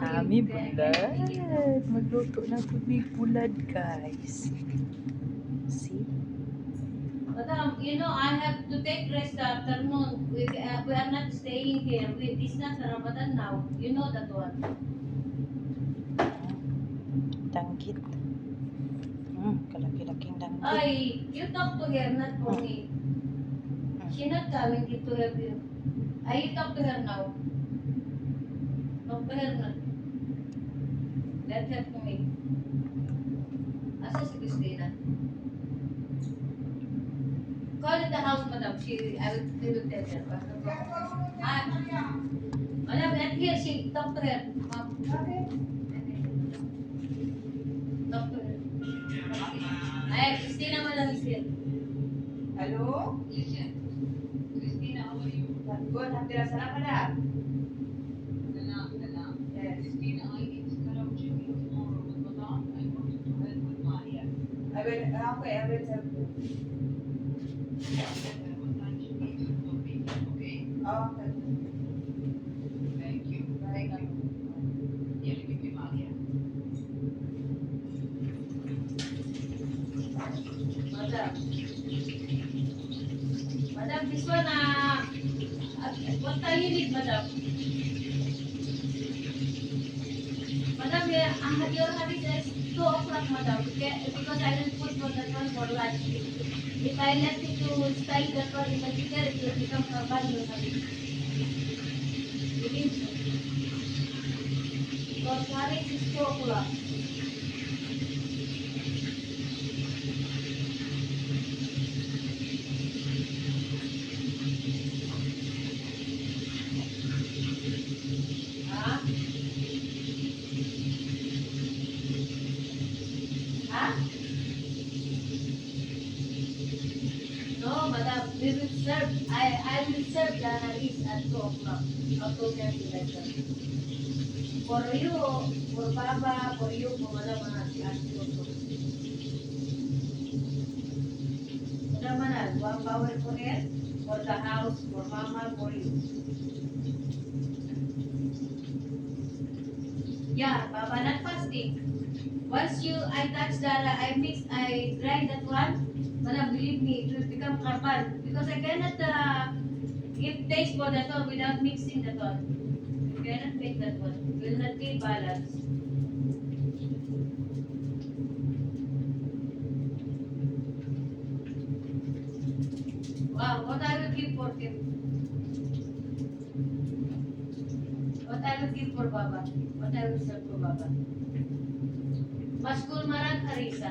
Kami bulad. Magluto ng tubig bulad, guys. See? Madam, you know, I have to take rest the afternoon. We, uh, we are not staying here. We, it's not Ramadan now. You know that one. Danggit. Hmm, kalaki-laking danggit. Ay, you talk to her, not for me. She not coming to help you. You talk to her now. Talk to her na. Let her to me. Asa si Christina? Call in the house, madam. She, I will, we will tell her. Ah, madam, let here. She talk to her. Ma'am. Talk wanted to help with Maria. I will, okay, I will help you. For me, okay? Thank you. Thank you. Madam. Madam, this one, uh, what time you need, madam? Madam, yeah, uh, your habit is two o'clock, madam, because I will put for that one for lunch. If I let it to stay that one in the future, it will become a bad your habit. Believe me. Because habit is two o'clock. For you, for Baba, for you, for uh, si Ate also. Madam, uh, one power for her, for the house, for mama, for you. Yeah, Baba not fasting. Once you I touch the I mix I grind that one, madam believe me, it will become carbon because I cannot uh, give taste for that one without mixing that one. Baba? Maskul Maran Arisa.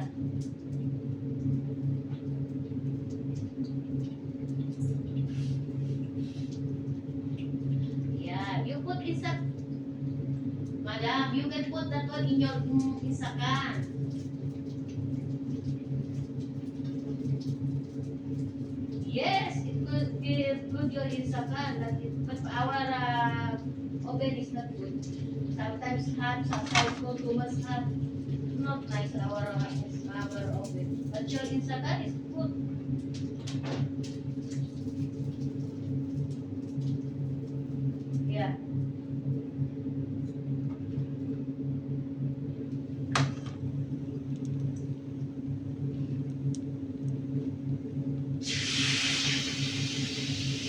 Put that one in your mm, isakan. Yes, it could be good your isakan, but, it, but our uh, oven is not good. Sometimes hot, sometimes not too much hot. Not nice our uh, our oven. But your isakan is good. Yeah.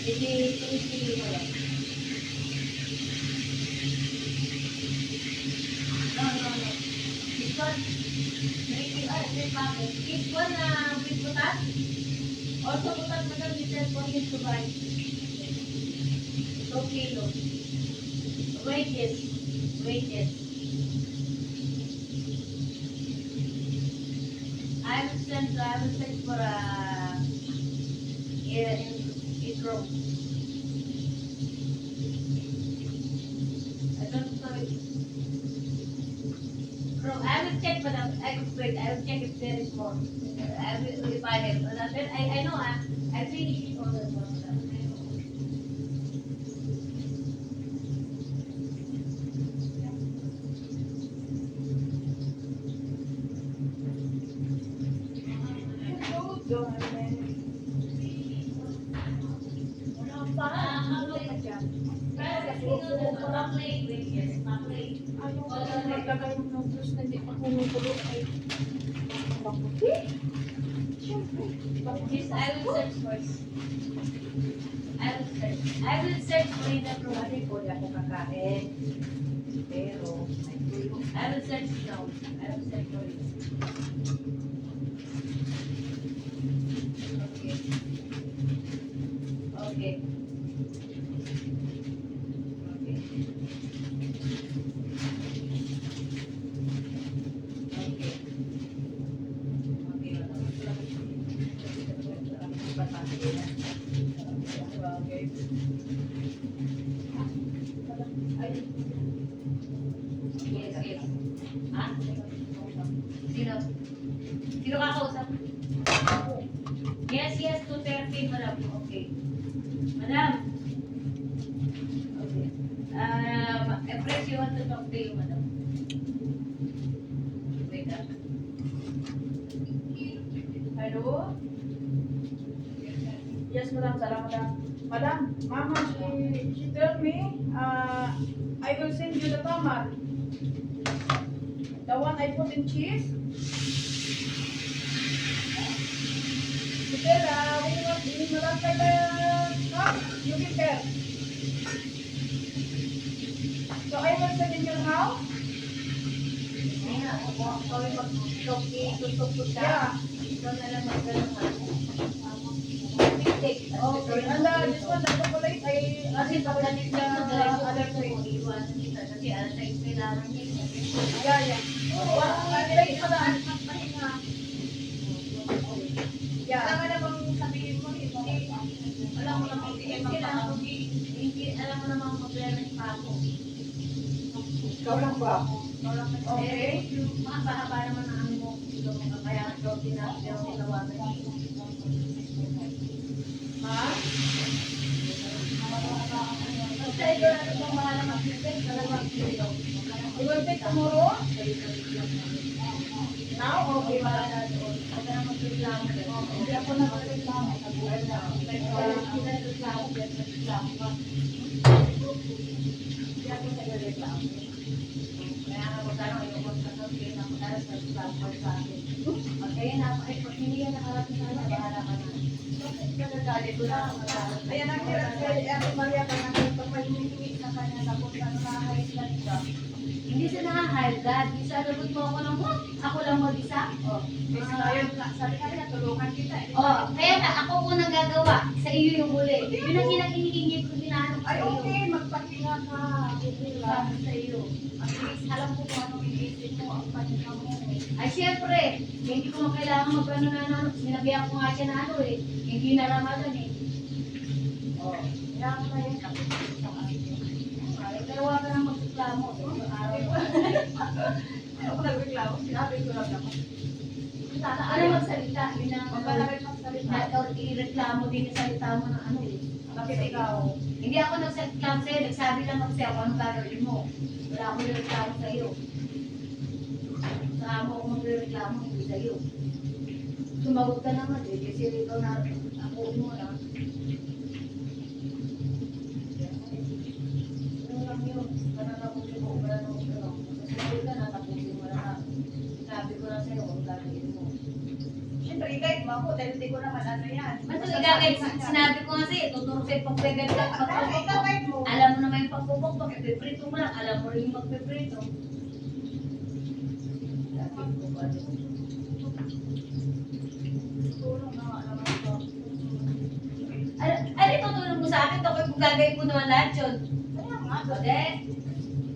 Jadi tulis mo lang. No, no, no. This one, one na with butas? Also butas madam, this is for him to buy. Two kilo. Wait this. Wait this. I will send, I will send for a, yeah, in, in. I will check, but I will wait. I will check if there is more. Uh, I will if I have. But I I know I I finished all the time. I know. Ano pa? Ano pa dyan? Ma-play. Yes, ma-play. Ayaw Yes, I will search first. I will search. I will search for kakain. Pero. I will search now. I will search for it. Yes, yes. Ha? Sino? Sino kakausap? Yes, yes, 230, madam. Okay. Madam. Okay. Um, Empress, you want to talk to you, madam. Wait up. Hello? Yes, madam. Salam, madam. Madam, mama, she, she told me, uh, I will send you the tamar. The one I put in cheese. She said, uh, when you not like the cup, you give her. So I will send in your house. Kaya, ako, sorry, mag-talk tutok siya. Yeah. Ikaw na lang mag-ganun ha. Okay, and uh, this one, the chocolate, I, Kasi pag ganito the na other way. iiwanan kita. Kasi alas 6 kailangan niya. Yeah, yeah. One plate, madam. Yeah. Alam mo namang sabihin mo, hindi. Alam mo namang hindi magpapag- Hindi, alam mo namang mag-learn pa ako. Ikaw lang ba? Okay. Mahaba-haba naman ang ano mo. Kaya ito, tinawagan niya. Ha? Basta ito na ito mga naman. Dalawang kilo. You will take tomorrow? Now? Okay, madam. na doon. Huwag ka na magreklamo. Hindi ako nagreklamo. Wala sila reklamo. Reklamo ka. Hindi ako nagreklamo. Kaya nga magkano ayoko sa sabihin na magkano sa reklamo sa akin. Kaya na, ay, pag hindi ka nakarating sa kanya, bahala ka na. Nagagalit ko lang. Ayan ang hirap kay Ate Maria ka na na. Hindi siya nakahire God. Isa lagot mo ako ng what? Ako lang mag-isa? Oh, kasi ngayon nga, sabi ka na tulungan kita. eh. Oh, kaya nga, ako unang gagawa. Sa iyo yung huli. Yun ang hinihingi ko hinahanap sa Ay, iyo. okay, magpahinga ka. Sabi sa iyo. At least, alam ko kung anong iisip mo ang pahinga mo. Ay, siyempre, hindi ko man kailangan mag-ano na ano. Sinabihan ko nga siya na ano eh. Hindi na ramadan eh. Oh, kaya ko na yan. Huwag ka nang magreklamo. Araw na. Hindi ako nagreklamo. Sinabi ko lang naman. Ano magsalita? Yun ang Magpalagay magsalita. or ireklamo din yung salita mo ng ano eh. Bakit ikaw? Hindi ako nagsaklamo sa'yo, nagsabi lang ako sa'yo kung anong gagawin mo. Wala akong nireklamo sa'yo. Sa amo ako magreklamo, hindi sa'yo. Sumagot ka naman eh, kasi ikaw na ako mo na. Ano lang yun, pananapusin mo, wala nang ano. Sumagot ka na, tapusin mo na. Sabi ko na sa'yo, kung gagawin mo. Siyempre, i-guide mo ako dahil hindi ko naman ano yan. Basta gagawin, sinabi ko sa'yo, tuturo sa'yo pagpaganda, pagpaganda. mo. Alam mo naman yung pagpupok, pagpiprito mo lang, alam mo rin yung magpiprito. Ano, ano tutulong mo sa akin? Ito kung gagawin ko naman lahat yun. Kaya nga, O,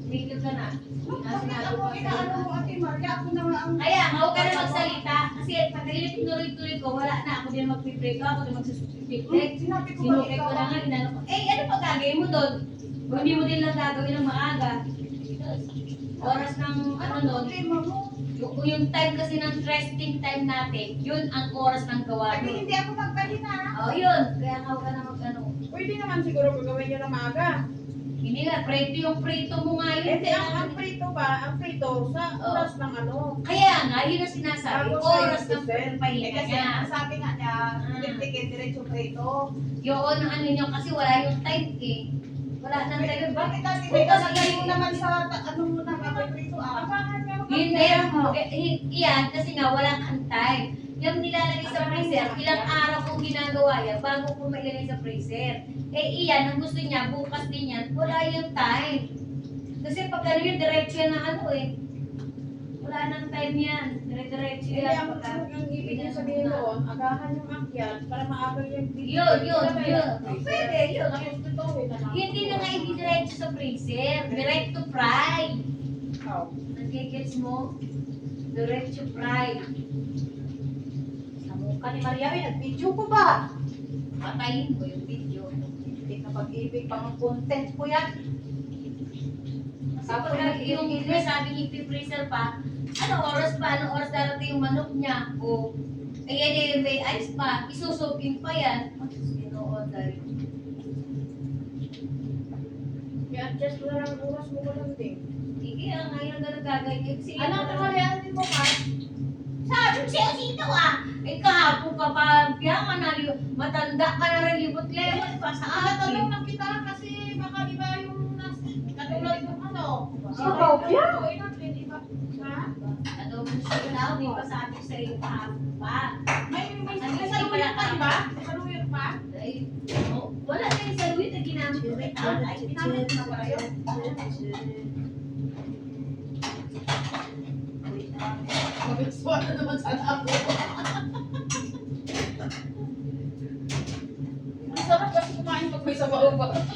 ka na. Sinabi ako ko inaano na. mo Ate Maria? Ako na ang... Kaya, huwag ka na magsalita. Kasi pag tinuloy-tuloy ko, wala na. Ako din magpiprito, ako din magsusupitik. Sinabi ko ba ikaw ko na nga, inano ko. Eh, ano pa gagawin mo doon? Hindi mo din lang gagawin ng maaga. Oras ng ano mo? yung, yung time kasi ng resting time natin, yun ang oras ng gawa Kasi nun. hindi ako magpahinga. Oh, yun. Kaya huwag ka na mag ano. Pwede naman siguro gagawin nyo na maaga. Hindi nga, prito yung prito mo nga yun. Hindi, ang, ang prito ba? Ang prito sa Oh. oras ng ano. Kaya nga, yun ang sinasabi. Tapos Oras ng Eh pahinga kasi niya. ang sabi nga niya, Ah. ticket diretso prito. Yun ang ano nyo, kasi wala yung time eh. Wala nang tayo. Bakit? Bukas May kalagay mo naman sa ta- ano mo na kapag rito ah. Niya ako. Hindi, eh, iyan kasi nga walang antay. Yung nilalagay sa freezer, ilang araw kong ginagawa yan bago ko mailagay sa freezer. Eh iyan, ang gusto niya, bukas din yan, wala yung time. Kasi pag ano yun, diretso yan na ano eh. Wala nang time yan. Dire-diretso yan. ang Pagka- yung ibig niya sabihin doon, agahan yung akyat para maagal yung video. Yun, yun, yun. Pwede, yun. Hindi na nga i-diretso sa freezer. Direct to fry. How? Nagigits mo? Direct to fry. Mukha ni Maria, ay, nag-video ko ba? Patayin mo yung video. Hindi ka pag-ibig pang content ko yan. Kasi pag yung sabi ni freezer pa, ano oras pa, ano oras darating yung manok niya, o ayan eh, may ice pa, isusupin pa yan. Ino-order. Na lang oras mo ko lang din. Sige, ang ngayon na nagagay. Sige, Anong nangyayari mo ka? Sabi siya sito ah. Eh kahapon ka pa, ka na, matanda ka na rin, libot-lebot pa sa Ah, akin. lang kita kasi baka di ba yung nas, katulad yung ano. Sa kopya? di ba? Ha? Adobo sitaw, di ba sabi ko sa iyo kahapon pa. May, may, Ano may yung saluyot pa, di ba? May saluyot pa? Ay, wala na yung saluit na ginamit ko. Ay, Pinamit na ba kayo? Mabitswa na naman sa ako. Ang sarap kasi kumain pag may sabaw ba? Nga.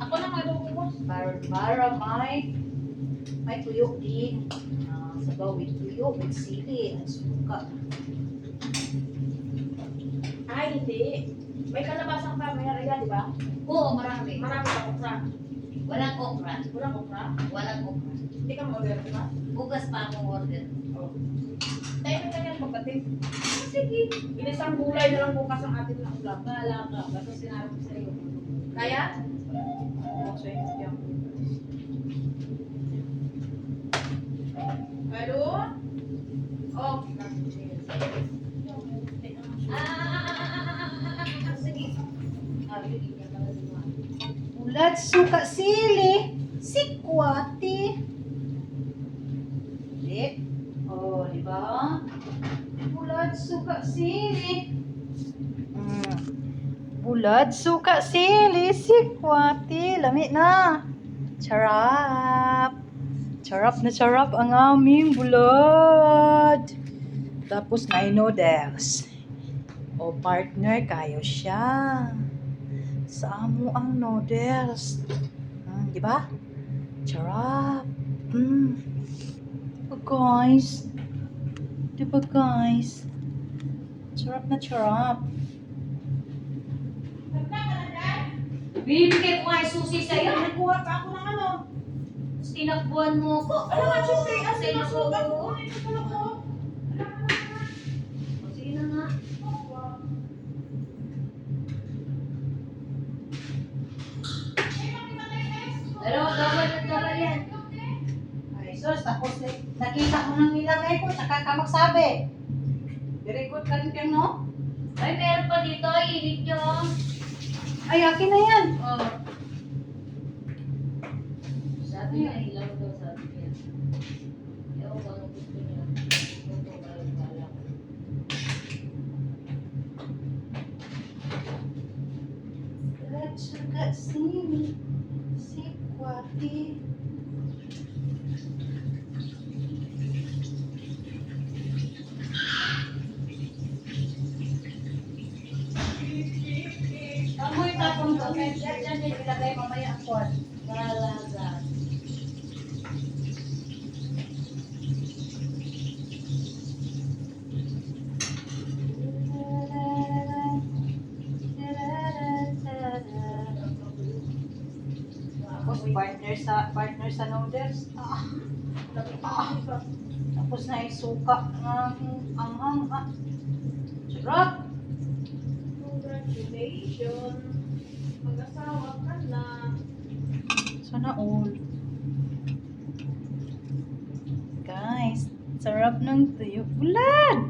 Ako na malubos. Para, para may, may tuyo din. Ah, sabaw with tuyo, with sili, at suka. Ay, hindi. May kalabasang pa, may haraya, di ba? Oo, marami. Marami ka okra. Walang okra. Walang okra. Walang okra. Hindi ka ma-order, di ba? Bukas pa akong order. Tayo na ganyan pagdating. Sige. Inisang gulay na lang bukas ang atin na ulam. Bahala ka. Basta sinabi ko sa'yo. Kaya? Yan. Hello? Oh, Ah, Ulad, suka, sili, sikwati. Di? Oh, di ba? Bulad, suka, sili. Mm. Bulad, suka, sili, sikwati. Lami na. Charap. Charap na charap ang aming bulad. Tapos may noodles. O partner, kayo siya. Sa amo ang noodles. Hmm, di ba? Charap. Hmm. Oh, guys. Di ba guys? Charap na charap. Bibigay ko nga yung susi sa'yo. nagkuha ka ako ng ano. Tapos tinakbuhan mo ko. Ano nga, syempre, Sa ano iyo na ko. Ano ko? Sige na nga. Dalawa, double at double yan. Ay, sus, tapos eh, nakita ko nang nilagay ko, saka ka magsabi. Very good ka rin no? Ay, meron pa dito. Init nyo. Ay, akin na yan. Oh. Sabi niya, ilaw daw sabi niya. Ewan ko anong gusto niya. Ito, balang balang. Bulad, suka, sili, sikwati. Amoy kwan. Galaga. Tapos partner sa partner sa noodles. Ah. Ah. Tapos na yung suka ng ang ang ah. Sarap. Congratulations. Mag-asawa. Sana all. Guys, sarap ng tuyo. Bulad!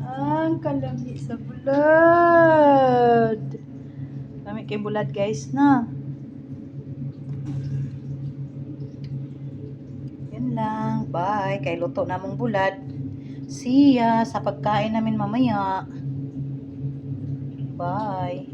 Ang kalami sa bulad. Lami kay bulad guys na. Yan lang. Bye. Kay luto namong bulad. See ya sa pagkain namin mamaya. Bye.